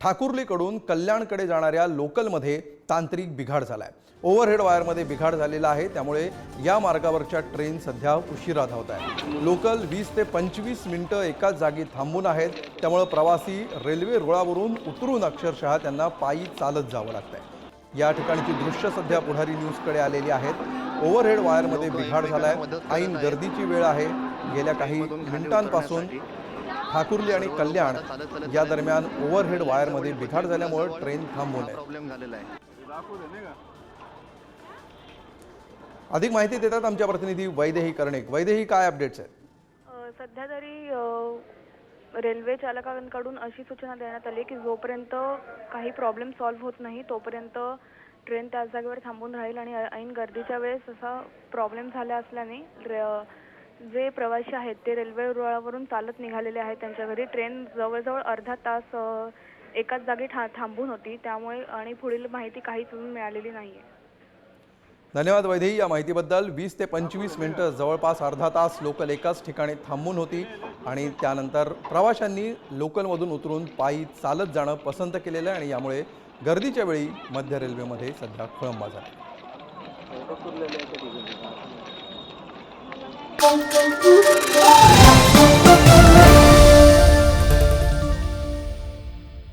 ठाकुर्लीकडून कल्याणकडे जाणाऱ्या लोकलमध्ये तांत्रिक बिघाड झालाय. ओव्हरहेड वायरमध्ये बिघाड झालेला आहे. त्यामुळे या मार्गावरच्या ट्रेन सध्या उशिरा धावत आहे लोकल वीस ते पंचवीस मिनिटं एकाच जागी थांबून आहेत. त्यामुळं प्रवासी रेल्वे रुळावरून उतरून अक्षरशः त्यांना पायी चालत जावं लागतंय. या ठिकाणची दृश्य सध्या पुढारी न्यूजकडे आलेली आहेत. ओव्हरहेड वायरमध्ये बिघाड झालाय. ऐन गर्दीची वेळ आहे. गेल्या काही मिनिटांपासून ठाकुर्ली आणि कल्याण या दरम्यान ओव्हरहेड वायरमध्ये बिघाड झाल्यामुळे ट्रेन थांबवून आहे. प्रॉब्लेम झालेला आहे. अधिक माहिती देतात आमच्या प्रतिनिधी वैदेही कर्णिक. वैदेही काय अपडेट्स आहेत? सध्या तरी रेल्वे चालकांकडून अशी सूचना देण्यात आली की जोपर्यंत काही प्रॉब्लेम सॉल्व्ह होत नाही तोपर्यंत ट्रेन त्याच जागेवर थांबून राहील आणि ऐन गर्दीच्या वेळेस असा प्रॉब्लेम झाला असल्याने जे प्रवासी आहेत ते रेल्वे रुळावरून चालत निघालेले आहेत. त्यांच्या घरी ट्रेन जवळजवळ अर्धा तास एकाच जागी ठा थांबून होती. त्यामुळे आणि पुढील माहिती काहीच मिळालेली नाही आहे धन्यवाद वैदेही या माहितीबद्दल वीस ते पंचवीस मिनिटं जवळपास अर्धा तास लोकल एकाच ठिकाणी थांबून होती आणि त्यानंतर प्रवाशांनी लोकलमधून उतरून पायी चालत जाणं पसंत केलेलं आहे आणि यामुळे गर्दीच्या वेळी मध्य रेल्वेमध्ये सध्या खोळंबा झाला. pom, pom.